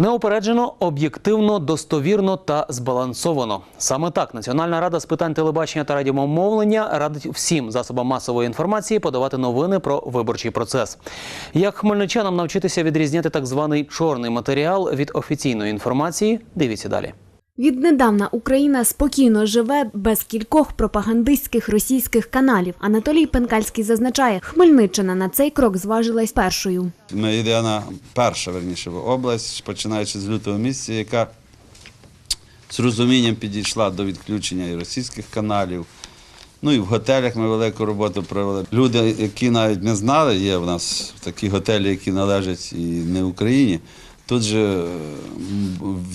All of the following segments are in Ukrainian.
Неупереджено, об'єктивно, достовірно та збалансовано. Саме так Національна рада з питань телебачення та радіомовлення радить всім засобам масової інформації подавати новини про виборчий процес. Як хмельничанам навчитися відрізняти так званий чорний матеріал від офіційної інформації? Дивіться далі. Віднедавна Україна спокійно живе без кількох пропагандистських російських каналів. Анатолій Пенкальський зазначає, Хмельниччина на цей крок зважилась першою. Ми єдина перша верніше область, починаючи з лютого місяця, яка з розумінням підійшла до відключення і російських каналів. Ну і в готелях ми велику роботу провели. Люди, які навіть не знали, є в нас такі готелі, які належать і не Україні. Тут же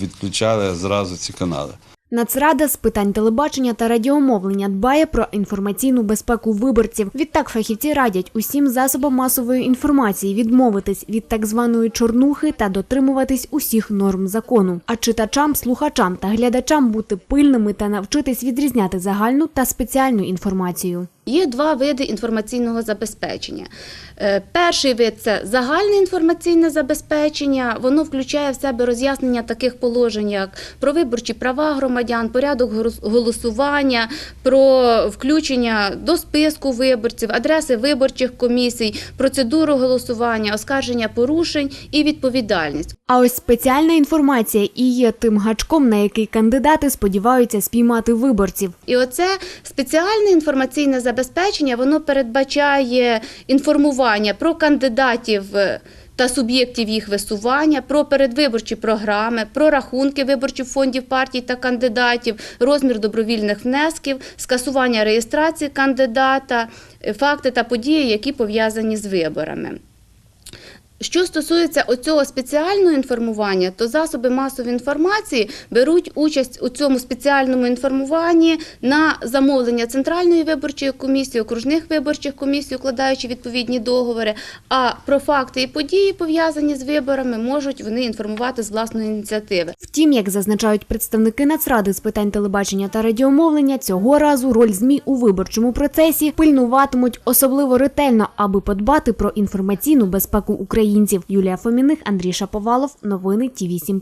відключали зразу ці канали. Нацрада з питань телебачення та радіомовлення дбає про інформаційну безпеку виборців. Відтак фахівці радять усім засобам масової інформації відмовитись від так званої чорнухи та дотримуватись усіх норм закону. А читачам, слухачам та глядачам бути пильними та навчитись відрізняти загальну та спеціальну інформацію. Є два види інформаційного забезпечення. Е, Перший вид це загальне інформаційне забезпечення. Воно включає в себе роз'яснення таких положень, як про виборчі права громадян, порядок голосування, про включення до списку виборців, адреси виборчих комісій, процедуру голосування, оскарження порушень і відповідальність. А ось спеціальна інформація і є тим гачком, на який кандидати сподіваються спіймати виборців. І оце спеціальне інформаційне забезпечення, воно передбачає інформування про кандидатів е, та суб'єктів їх висування, про передвиборчі програми, про рахунки виборчих фондів партій та кандидатів, розмір добровільних внесків, скасування реєстрації кандидата, е, факти та події, які пов'язані з виборами. Що стосується оцього спеціального інформування, то засоби масової інформації беруть участь у цьому спеціальному інформуванні на замовлення Центральної виборчої комісії, окружних виборчих комісій, укладаючи відповідні договори. А про факти і події, пов'язані з виборами, можуть вони інформувати з власної ініціативи. Втім, як зазначають представники Нацради з питань телебачення та радіомовлення, цього разу роль ЗМІ у виборчому процесі пильнуватимуть особливо ретельно, аби подбати про інформаційну безпеку українців. Юлія Фоміних, Андрій Шаповалов, новини Ті 7